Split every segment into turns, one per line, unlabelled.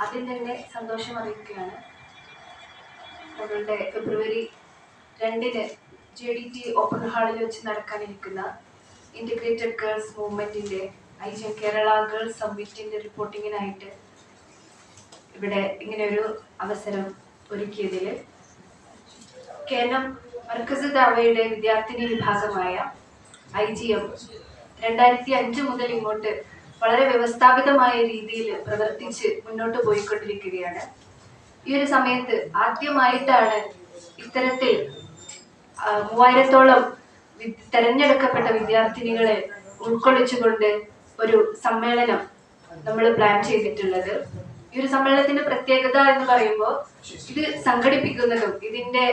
ആദ്യം തന്നെ സന്തോഷം അറിയിക്കുകയാണ്. നമ്മളുടെ ഫെബ്രുവരി രണ്ടിന് ജെ ഡി ടി ഓപ്പൺ ഹാളിൽ വെച്ച് നടക്കാനിരിക്കുന്ന ഇന്റഗ്രേറ്റഡ് ഗേൾസ് മൂവ്മെന്റിന്റെ ഐ കേരള ഗേൾസ് സമ്മിറ്റിന്റെ റിപ്പോർട്ടിങ്ങിനായിട്ട് ഇവിടെ ഇങ്ങനെ ഒരു അവസരം ഒരുക്കിയതിൽ കേരളം മർക്കസ് ദാവയുടെ വിദ്യാർത്ഥിനി വിഭാഗമായ ഐ ജി എം രണ്ടായിരത്തി അഞ്ച് മുതൽ ഇങ്ങോട്ട് വളരെ വ്യവസ്ഥാപിതമായ രീതിയിൽ പ്രവർത്തിച്ച് മുന്നോട്ട് പോയിക്കൊണ്ടിരിക്കുകയാണ്. ഈ ഒരു സമയത്ത് ആദ്യമായിട്ടാണ് ഇത്തരത്തിൽ മൂവായിരത്തോളം തെരഞ്ഞെടുക്കപ്പെട്ട വിദ്യാർത്ഥിനികളെ ഉൾക്കൊള്ളിച്ചുകൊണ്ട് ഒരു സമ്മേളനം നമ്മൾ പ്ലാൻ ചെയ്തിട്ടുള്ളത്. ഈ ഒരു സമ്മേളനത്തിന്റെ പ്രത്യേകത എന്ന് പറയുമ്പോൾ ഇത് സംഘടിപ്പിക്കുന്നതും ഇതിന്റെ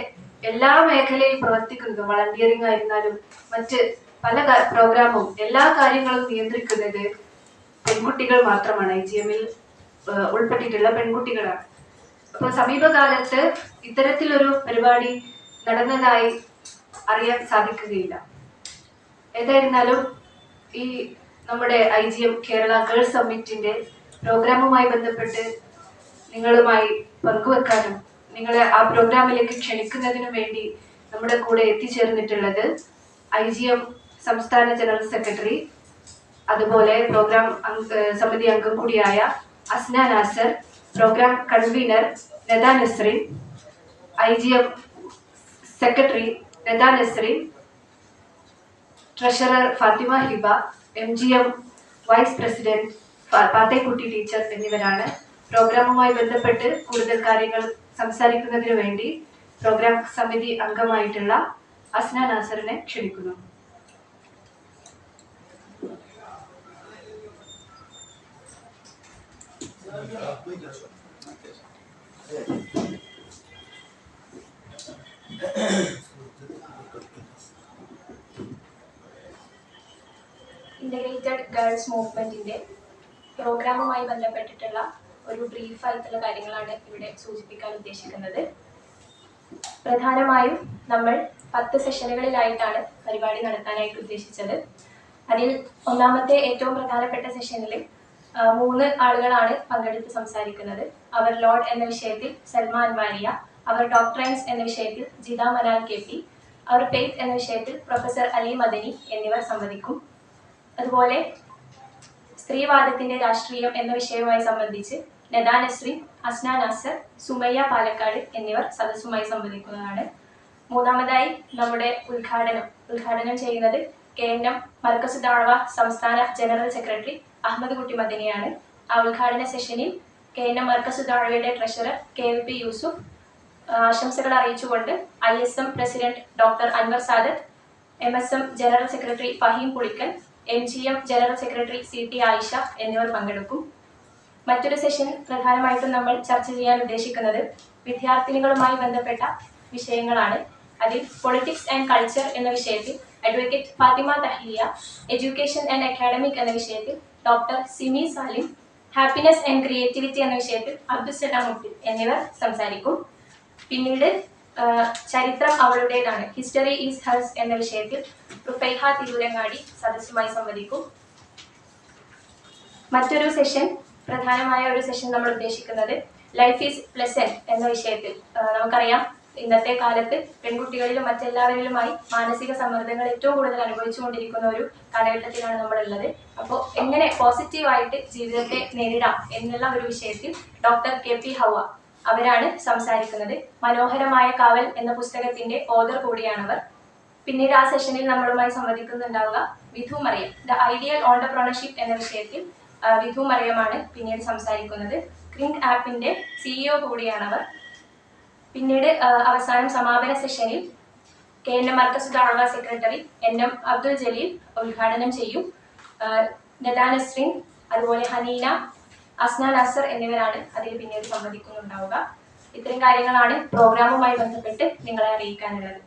എല്ലാ മേഖലയിൽ പ്രവർത്തിക്കുന്നതും വളണ്ടിയറിംഗ് ആയിരുന്നാലും മറ്റ് പല പ്രോഗ്രാമും എല്ലാ കാര്യങ്ങളും നിയന്ത്രിക്കുന്നത് പെൺകുട്ടികൾ മാത്രമാണ്. ഐ ജി എമ്മിൽ ഉൾപ്പെട്ടിട്ടുള്ള പെൺകുട്ടികളാണ്. അപ്പോൾ സമീപകാലത്ത് ഇത്തരത്തിലൊരു പരിപാടി നടന്നതായി അറിയാൻ സാധിക്കുകയില്ല. ഏതായിരുന്നാലും ഈ നമ്മുടെ I G M Kerala girls സമ്മിറ്റിന്റെ പ്രോഗ്രാമുമായി ബന്ധപ്പെട്ട് നിങ്ങളുമായി പങ്കുവെക്കാനും നിങ്ങളെ ആ പ്രോഗ്രാമിലേക്ക് ക്ഷണിക്കുന്നതിനും വേണ്ടി നമ്മുടെ കൂടെ എത്തിച്ചേർന്നിട്ടുള്ളത് ഐ ജി എം സംസ്ഥാന ജനറൽ സെക്രട്ടറി അതുപോലെ പ്രോഗ്രാം സമിതി അംഗം കൂടിയായ Asna Nasar programme convener Nada Nasreen I G M secretary Nada Nasreen treasurer Fathima Hiba M G M vice president Pathekutty teacher എന്നിവരാണ് പ്രോഗ്രാമുമായി ബന്ധപ്പെട്ട് കൂടുതൽ കാര്യങ്ങൾ സംസാരിക്കുന്നതിന് വേണ്ടി പ്രോഗ്രാം സമിതി അംഗമായിട്ടുള്ള അസ്ന നാസറിനെ ക്ഷണിക്കുന്നു.
ഇന്റഗ്രേറ്റഡ് ഗേൾസ് മൂവ്മെന്റിന്റെ പ്രോഗ്രാമുമായി ബന്ധപ്പെട്ടിട്ടുള്ള ഒരു ബ്രീഫ് ആയിട്ടുള്ള കാര്യങ്ങളാണ് ഇവിടെ സൂചിപ്പിക്കാൻ ഉദ്ദേശിക്കുന്നത്. പ്രധാനമായും നമ്മൾ പത്ത് സെഷനുകളിലായിട്ടാണ് പരിപാടി നടത്താനായിട്ട് ഉദ്ദേശിച്ചത്. അതിൽ ഒന്നാമത്തെ ഏറ്റവും പ്രധാനപ്പെട്ട സെഷനിൽ മൂന്ന് ആളുകളാണ് പങ്കെടുത്ത് സംസാരിക്കുന്നത്. അവർ ലോഡ് എന്ന വിഷയത്തിൽ സൽമാൻ വാരിയ അവർ ഡോക്ടറൈൻസ് എന്ന വിഷയത്തിൽ ജിത മനാൽ കെ പി അവർ ഫെയ്ത്ത് എന്ന വിഷയത്തിൽ പ്രൊഫസർ അലി മദനി എന്നിവർ സംവദിക്കും. അതുപോലെ സ്ത്രീവാദത്തിന്റെ രാഷ്ട്രീയം എന്ന വിഷയവുമായി സംബന്ധിച്ച് നദാ നസ്രീൻ അസ്ന നാസർ സുമയ്യ പാലക്കാട് എന്നിവർ സദസ്സുമായി സംവദിക്കുന്നതാണ്. മൂന്നാമതായി നമ്മുടെ ഉദ്ഘാടനം. ഉദ്ഘാടനം ചെയ്യുന്നത് K N M Markaz Dawa സംസ്ഥാന ജനറൽ സെക്രട്ടറി അഹമ്മദ് കുട്ടി മദനിയാണ്. ആ ഉദ്ഘാടന സെഷനിൽ K N M Markaz ദാണവയുടെ treasurer K V P Yusuf ആശംസകൾ അറിയിച്ചുകൊണ്ട് I S M president doctor Anwar Sadath M S M general secretary Faheem Pulikkal M G M general secretary C T Ayisha എന്നിവർ പങ്കെടുക്കും. മറ്റൊരു session പ്രധാനമായിട്ടും നമ്മൾ ചർച്ച ചെയ്യാൻ ഉദ്ദേശിക്കുന്നത് വിദ്യാർത്ഥിനികളുമായി ബന്ധപ്പെട്ട വിഷയങ്ങളാണ്. അതിൽ പൊളിറ്റിക്സ് ആൻഡ് കൾച്ചർ എന്ന വിഷയത്തിൽ advocate Fathima Thahiliya education and academic എന്ന വിഷയത്തിൽ doctor Simi Salim happiness and creativity എന്ന വിഷയത്തിൽ അബ്ദുസലാം മുട്ടി എന്നിവർ സംസാരിക്കും. പിന്നീട് ചരിത്രം അവളുടേതാണ്. ഹിസ്റ്ററി ഈസ് ഹേഴ്സ് എന്ന വിഷയത്തിൽ റുഫൈഹ തിരൂരങ്ങാടി സദസ്സുമായി സംവദിക്കും. മറ്റൊരു സെഷൻ പ്രധാനമായ ഒരു സെഷൻ നമ്മൾ ഉദ്ദേശിക്കുന്നത് ലൈഫ് ഈസ് പ്ലസൻ എന്ന വിഷയത്തിൽ നമുക്കറിയാം. ഇന്നത്തെ കാലത്ത് പെൺകുട്ടികളിലും മറ്റെല്ലാവരിലുമായി മാനസിക സമ്മർദ്ദങ്ങൾ ഏറ്റവും കൂടുതൽ അനുഭവിച്ചുകൊണ്ടിരിക്കുന്ന ഒരു കാലഘട്ടത്തിലാണ് നമ്മളുള്ളത്. അപ്പോൾ എങ്ങനെ പോസിറ്റീവായിട്ട് ജീവിതത്തെ നേരിടാം എന്നുള്ള ഒരു വിഷയത്തിൽ ഡോക്ടർ കെ പി ഹവ അവരാണ് സംസാരിക്കുന്നത്. മനോഹരമായ കാവൽ എന്ന പുസ്തകത്തിന്റെ ഓദർ കൂടിയാണവർ. പിന്നീട് ആ സെഷനിൽ നമ്മളുമായി സംവദിക്കുന്നുണ്ടാവുക Vidhu Mariyam. The ideal entrepreneurship എന്ന വിഷയത്തിൽ വിധു മറിയമാണ് പിന്നീട് സംസാരിക്കുന്നത്. ക്രിങ്ക് ആപ്പിന്റെ സിഇഒ കൂടിയാണവർ. പിന്നീട് അവസാനം സമാപന സെഷനിൽ K N M Markaz Dawa secretary N M Abdul Jaleel ഉദ്ഘാടനം ചെയ്യും. നദാ അതുപോലെ ഹനീന അസ്ന നസർ എന്നിവരാണ് അതിൽ പിന്നീട് സംവദിക്കുന്നുണ്ടാവുക. ഇത്തരം കാര്യങ്ങളാണ് പ്രോഗ്രാമുമായി ബന്ധപ്പെട്ട് നിങ്ങളെ അറിയിക്കാനുള്ളത്.